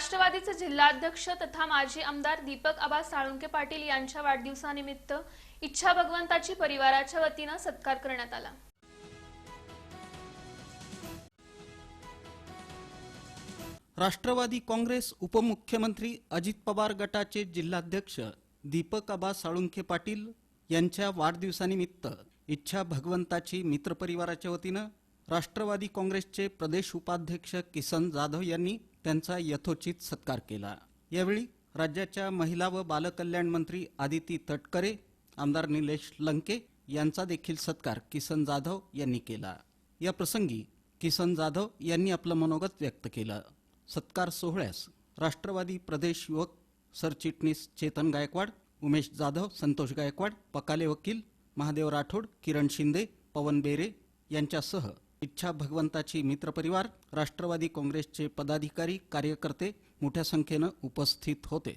राष्ट्रवादीचे जिल्हाध्यक्ष तथा माजी आमदार दीपक आबा साळुंके पाटील यांच्या वाढदिवसानिमित्त इच्छा भगवंताची परिवाराच्या वतीनं सत्कार करण्यात आला. राष्ट्रवादी काँग्रेस उपमुख्यमंत्री अजित पवार गटाचे जिल्हाध्यक्ष दीपक आबा साळुंखे पाटील यांच्या वाढदिवसानिमित्त इच्छा भगवंताची मित्रपरिवाराच्या वतीनं राष्ट्रवादी काँग्रेसचे प्रदेश उपाध्यक्ष किसन जाधव यांनी त्यांचा यथोचित सत्कार केला. यावेळी राज्याच्या महिला व बालकल्याण मंत्री आदिती तटकरे आमदार निलेश लंके यांचा देखील सत्कार किसन जाधव यांनी केला. या प्रसंगी किसन जाधव यांनी आपलं मनोगत व्यक्त केलं. सत्कार सोहळ्यास राष्ट्रवादी प्रदेश युवक सरचिटणीस चेतन गायकवाड उमेश जाधव संतोष गायकवाड पकाले वकील महादेव राठोड किरण शिंदे पवन बेरे यांच्यासह इच्छा भगवंताची मित्रपरिवार राष्ट्रवादी काँग्रेसचे पदाधिकारी कार्यकर्ते मोठ्या संख्येनं उपस्थित होते.